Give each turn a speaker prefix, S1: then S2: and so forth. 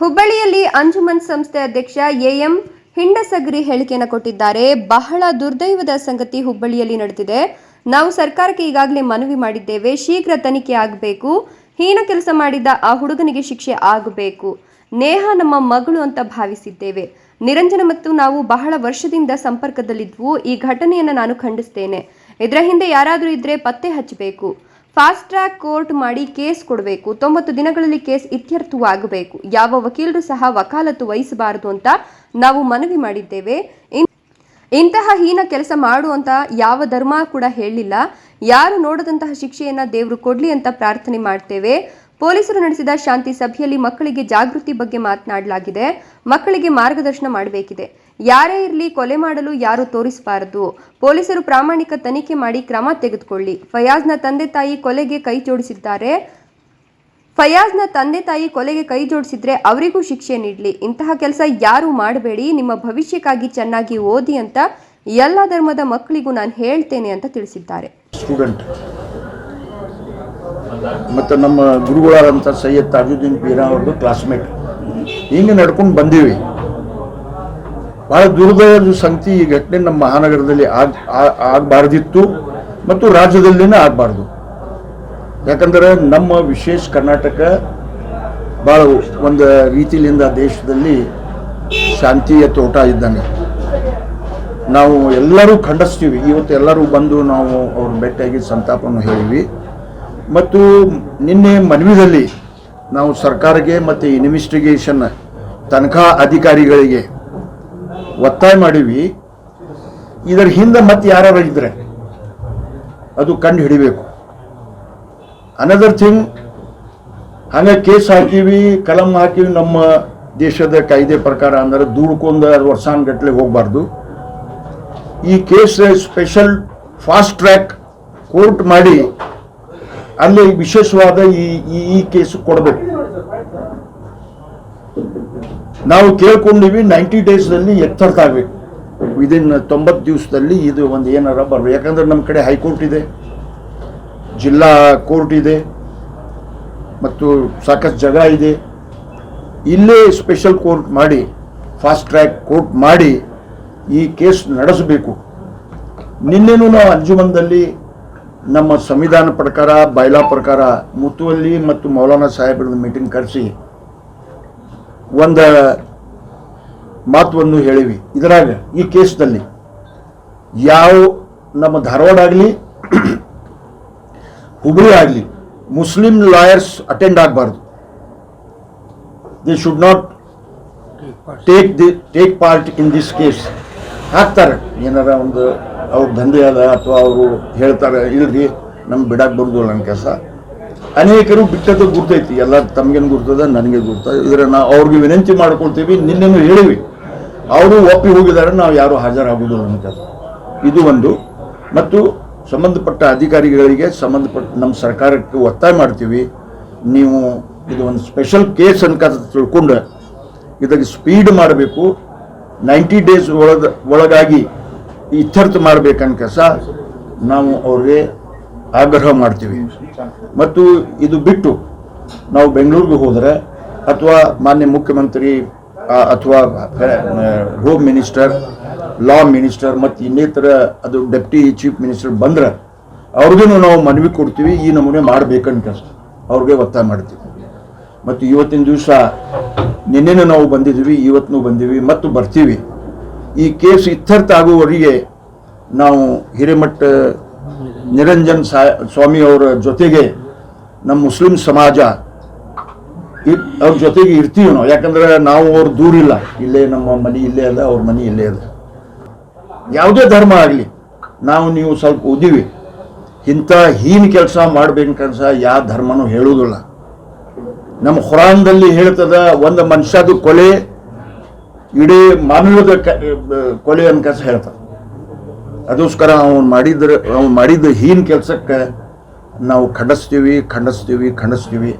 S1: ಹುಬ್ಬಳ್ಳಿಯಲ್ಲಿ ಅಂಜುಮನ್ ಸಂಸ್ಥೆ ಅಧ್ಯಕ್ಷ ಎಎಂ ಹಿಂಡಸಗರಿ ಹೇಳಿಕೆಯನ್ನು ಕೊಟ್ಟಿದ್ದಾರೆ. ಬಹಳ ದುರ್ದೈವದ ಸಂಗತಿ ಹುಬ್ಬಳ್ಳಿಯಲ್ಲಿ ನಡೆದಿದೆ. ನಾವು ಸರ್ಕಾರಕ್ಕೆ ಈಗಾಗಲೇ ಮನವಿ ಮಾಡಿದ್ದೇವೆ. ಶೀಘ್ರ ತನಿಖೆ ಆಗಬೇಕು. ಹೀನ ಕೆಲಸ ಮಾಡಿದ ಆ ಹುಡುಗನಿಗೆ ಶಿಕ್ಷೆ ಆಗಬೇಕು. ನೇಹ ನಮ್ಮ ಮಗಳು ಅಂತ ಭಾವಿಸಿದ್ದೇವೆ. ನಿರಂಜನ ಮತ್ತು ನಾವು ಬಹಳ ವರ್ಷದಿಂದ ಸಂಪರ್ಕದಲ್ಲಿದ್ವು. ಈ ಘಟನೆಯನ್ನು ನಾನು ಖಂಡಿಸ್ತೇನೆ. ಇದರ ಹಿಂದೆ ಯಾರಾದರೂ ಇದ್ರೆ ಪತ್ತೆ ಹಚ್ಚಬೇಕು. ಫಾಸ್ಟ್ ಟ್ರ್ಯಾಕ್ ಕೋರ್ಟ್ ಮಾಡಿ ಕೇಸ್ ಕೊಡಬೇಕು. ತೊಂಬತ್ತು ದಿನಗಳಲ್ಲಿ ಕೇಸ್ ಇತ್ಯರ್ಥವಾಗಬೇಕು. ಯಾವ ವಕೀಲರು ಸಹ ವಕಾಲತ್ತು ವಹಿಸಬಾರದು ಅಂತ ನಾವು ಮನವಿ ಮಾಡಿದ್ದೇವೆ. ಇಂತಹ ಹೀನ ಕೆಲಸ ಮಾಡುವಂತ ಯಾವ ಧರ್ಮ ಕೂಡ ಹೇಳಿಲ್ಲ. ಯಾರು ನೋಡದಂತಹ ಶಿಕ್ಷೆಯನ್ನ ದೇವರು ಕೊಡ್ಲಿ ಅಂತ ಪ್ರಾರ್ಥನೆ ಮಾಡ್ತೇವೆ. ಪೊಲೀಸರು ನಡೆಸಿದ ಶಾಂತಿ ಸಭೆಯಲ್ಲಿ ಮಕ್ಕಳಿಗೆ ಜಾಗೃತಿ ಬಗ್ಗೆ ಮಾತನಾಡಲಾಗಿದೆ. ಮಕ್ಕಳಿಗೆ ಮಾರ್ಗದರ್ಶನ ಮಾಡಬೇಕಿದೆ. ಯಾರೇ ಇರಲಿ ಕೊಲೆ ಮಾಡಲು ಯಾರು ತೋರಿಸಬಾರದು. ಪೊಲೀಸರು ಪ್ರಾಮಾಣಿಕ ತನಿಖೆ ಮಾಡಿ ಕ್ರಮ ತೆಗೆದುಕೊಳ್ಳಿ. ಫಯಾಜ್ನ ತಂದೆ ತಾಯಿ ಕೊಲೆಗೆ ಕೈ ಜೋಡಿಸಿದ್ದಾರೆ. ಫಯಾಜ್ನ ತಂದೆ ತಾಯಿ ಕೊಲೆಗೆ ಕೈ ಜೋಡಿಸಿದ್ರೆ ಅವರಿಗೂ ಶಿಕ್ಷೆ ನೀಡಲಿ. ಇಂತಹ ಕೆಲಸ ಯಾರು ಮಾಡಬೇಡಿ. ನಿಮ್ಮ ಭವಿಷ್ಯಕ್ಕಾಗಿ ಚೆನ್ನಾಗಿ ಓದಿ ಅಂತ ಎಲ್ಲ ಧರ್ಮದ ಮಕ್ಕಳಿಗೂ ನಾನು ಹೇಳ್ತೇನೆ ಅಂತ ತಿಳಿಸಿದ್ದಾರೆ.
S2: ಸ್ಟೂಡೆಂಟ್ ಮತ್ತು ನಮ್ಮ ಗುರುಗಳಾದಂಥ ಸೈಯದ್ ತಾಜುದ್ದೀನ್ ಪೀರಾ ಅವ್ರದ್ದು ಕ್ಲಾಸ್ಮೇಟ್ ಹಿಂಗೆ ನಡ್ಕೊಂಡು ಬಂದೀವಿ. ಭಾಳ ದುರ್ದೈವದ ಸಂಗತಿ ಈ ಘಟನೆ ನಮ್ಮ ಮಹಾನಗರದಲ್ಲಿ ಆಗ ಆಗಬಾರ್ದಿತ್ತು ಮತ್ತು ರಾಜ್ಯದಲ್ಲಿನೇ ಆಗಬಾರ್ದು. ಯಾಕಂದ್ರೆ ನಮ್ಮ ವಿಶೇಷ ಕರ್ನಾಟಕ ಭಾಳ ಒಂದು ರೀತಿಯಿಂದ ದೇಶದಲ್ಲಿ ಶಾಂತಿಯ ತೋಟ ಇದ್ದಾನೆ. ನಾವು ಎಲ್ಲರೂ ಖಂಡಿಸ್ತೀವಿ. ಇವತ್ತು ಎಲ್ಲರೂ ಬಂದು ನಾವು ಅವ್ರ ಭೇಟಿಯಾಗಿ ಸಂತಾಪವನ್ನು ಹೇಳಿವಿ. ಮತ್ತು ನಿನ್ನೆ ಮನವಿದಲ್ಲಿ ನಾವು ಸರ್ಕಾರಕ್ಕೆ ಮತ್ತು ಇನ್ವೆಸ್ಟಿಗೇಷನ್ ತನಿಖಾ ಅಧಿಕಾರಿಗಳಿಗೆ ಒತ್ತಾಯ ಮಾಡೀವಿ. ಇದರ ಹಿಂದೆ ಮತ್ತೆ ಯಾರು ಇದ್ರೆ ಅದು ಕಂಡು ಹಿಡಿಬೇಕು. ಅನದರ್ ಥಿಂಗ್ ಹಂಗೆ ಕೇಸ್ ಹಾಕೀವಿ, ಕಲಂ ಹಾಕೀವಿ ನಮ್ಮ ದೇಶದ ಕಾಯ್ದೆ ಪ್ರಕಾರ ಅಂದ್ರೆ ಅದು ವರ್ಷಾನ್ಗಟ್ಲೆ ಹೋಗಬಾರ್ದು. ಈ case special fast track court ಮಾಡಿ ಅಲ್ಲಿ ವಿಶೇಷವಾದ ಈ- ಈ ಕೇಸ್ ಕೊಡಬೇಕು. ನಾವು ಕೇಳ್ಕೊಂಡಿವಿ ನೈಂಟಿ ಡೇಸ್ನಲ್ಲಿ ಎತ್ತರ್ತಾಗಬೇಕು ವಿದಿನ್ ತೊಂಬತ್ತು ದಿವಸದಲ್ಲಿ ಇದು ಒಂದು ಏನಾರ ಬರಬೇಕು. ಯಾಕಂದ್ರೆ ನಮ್ಮ ಕಡೆ ಹೈಕೋರ್ಟ್ ಇದೆ, ಜಿಲ್ಲಾ ಕೋರ್ಟ್ ಇದೆ, ಮತ್ತು ಸಾಕಷ್ಟು ಜಾಗ ಇದೆ. ಇಲ್ಲೇ ಸ್ಪೆಷಲ್ ಕೋರ್ಟ್ ಮಾಡಿ ಫಾಸ್ಟ್ ಟ್ರ್ಯಾಕ್ ಕೋರ್ಟ್ ಮಾಡಿ ಈ ಕೇಸ್ ನಡೆಸಬೇಕು. ನಿನ್ನೆನೂ ನಾವು ಅಂಜುಮನ್ದಲ್ಲಿ ನಮ್ಮ ಸಂವಿಧಾನ ಪ್ರಕಾರ ಬಯಲಾ ಪ್ರಕಾರ, ಮುತುವಲ್ಲಿ ಮತ್ತು ಮೌಲಾನಾ ಸಾಹೇಬ್ರದ ಮೀಟಿಂಗ್ ಕರೆಸಿ ಒಂದು ಮಾತನ್ನು ಹೇಳಿವಿ. ಇದರಾಗ ಈ ಕೇಸ್ದಲ್ಲಿ ಯಾವ ನಮ್ಮ ಧಾರವಾಡ ಆಗಲಿ, ಹುಬ್ಳಿ ಆಗಲಿ, ಮುಸ್ಲಿಂ ಲಾಯರ್ಸ್ ಅಟೆಂಡ್ ಆಗಬಾರ್ದು. They should not take the take part in this case ಹಾಕ್ತಾರೆ. ಏನಾರ ಒಂದು ಅವ್ರ ದಂಧೆ ಅದ ಅಥವಾ ಅವರು ಹೇಳ್ತಾರೆ, ಇಲ್ರಿ, ನಮ್ಗೆ ಬಿಡಕ್ಕೆ ಬರ್ದು ನನ್ನ ಕೆಲಸ. ಅನೇಕರು ಬಿಟ್ಟದ್ದು ಗುರ್ತೈತಿ. ಎಲ್ಲ ತಮಗೇನು ಗುರ್ತದ ನನಗೆ ಗುರ್ತ. ಇದ್ರೆ ನಾವು ಅವ್ರಿಗೆ ವಿನಂತಿ ಮಾಡ್ಕೊಳ್ತೀವಿ, ನಿನ್ನೆನೂ ಹೇಳಿವಿ. ಅವರು ಒಪ್ಪಿ ಹೋಗಿದ್ದಾರೆ, ನಾವು ಯಾರು ಹಾಜರಾಗುವುದು ಕೆಲಸ ಇದು ಒಂದು. ಮತ್ತು ಸಂಬಂಧಪಟ್ಟ ಅಧಿಕಾರಿಗಳಿಗೆ ಸಂಬಂಧಪಟ್ಟ ನಮ್ಮ ಸರ್ಕಾರಕ್ಕೆ ಒತ್ತಾಯ ಮಾಡ್ತೀವಿ. ನೀವು ಇದು ಒಂದು ಸ್ಪೆಷಲ್ ಕೇಸ್ ಅನ್ಕ ತಿಳ್ಕೊಂಡು ಇದಕ್ಕೆ ಸ್ಪೀಡ್ ಮಾಡಬೇಕು. ನೈಂಟಿ ಡೇಸ್ ಒಳಗ ಒಳಗಾಗಿ ಇತ್ಯರ್ಥ ಮಾಡಬೇಕನ್ನ ಕೆಲಸ ನಾವು ಅವ್ರಿಗೆ ಆಗ್ರಹ ಮಾಡ್ತೀವಿ. ಮತ್ತು ಇದು ಬಿಟ್ಟು ನಾವು ಬೆಂಗಳೂರಿಗೆ ಹೋದರೆ ಅಥವಾ ಮಾನ್ಯ ಮುಖ್ಯಮಂತ್ರಿ ಅಥವಾ ಹೋಮ್ ಮಿನಿಸ್ಟರ್, ಲಾ ಮಿನಿಸ್ಟರ್ ಮತ್ತು ಇನ್ನಿತರ, ಅದು ಡೆಪ್ಟಿ ಚೀಫ್ ಮಿನಿಸ್ಟರ್ ಬಂದ್ರೆ ಅವ್ರಿಗೂ ನಾವು ಮನವಿ ಕೊಡ್ತೀವಿ, ಈ ನಮೂನೆ ಮಾಡಬೇಕಂತ ಅವ್ರಿಗೆ ಒತ್ತಾಯ ಮಾಡ್ತೀವಿ. ಮತ್ತು ಇವತ್ತಿನ ದಿವಸ ನಿನ್ನೆನೂ ನಾವು ಬಂದಿದ್ದೀವಿ ಇವತ್ತು ಬಂದೀವಿ ಮತ್ತು ಬರ್ತೀವಿ. ಈ ಕೇಸ್ ಇತ್ಯರ್ಥ ಆಗುವವರೆಗೆ ನಾವು ಹಿರೇಮಠ ನಿರಂಜನ್ ಸಾ ಸ್ವಾಮಿ ಅವರ ಜೊತೆಗೆ ನಮ್ಮ ಮುಸ್ಲಿಂ ಸಮಾಜ ಅವ್ರ ಜೊತೆಗೆ ಇರ್ತೀವಿ ನಾವು. ಯಾಕಂದ್ರೆ ನಾವು ಅವ್ರು ದೂರ ಇಲ್ಲ. ನಮ್ಮ ಮನೆ ಇಲ್ಲೇ ಅದ ಅವ್ರ ಮನೆ ಇಲ್ಲೇ ಅದ ಯಾವುದೇ ಧರ್ಮ ಆಗಲಿ, ನಾವು ನೀವು ಸ್ವಲ್ಪ ಓದಿವಿ. ಇಂಥ ಹೀನ ಕೆಲಸ ಮಾಡ್ಬೇಕನ್ಸ ಯಾವ ಧರ್ಮನೂ ಹೇಳುವುದಿಲ್ಲ ನಮ್ಮ ಖುರಾನ್ದಲ್ಲಿ ಹೇಳ್ತದ, ಒಂದು ಮನುಷ್ಯದು ಕೊಲೆ, ಇಡೀ ಮಾನವದ ಕೊಲೆ ಅನ್ಕಸ ಹೇಳ್ತದ ಅದಕ್ಕೋಸ್ಕರ ಅವನು ಮಾಡಿದ್ರೆ ಅವ್ನು ಮಾಡಿದ ಹೀನ ಕೆಲಸಕ್ಕೆ ನಾವು ಖಂಡಿಸ್ತೀವಿ ಖಂಡಿಸ್ತೀವಿ ಖಂಡಿಸ್ತೀವಿ.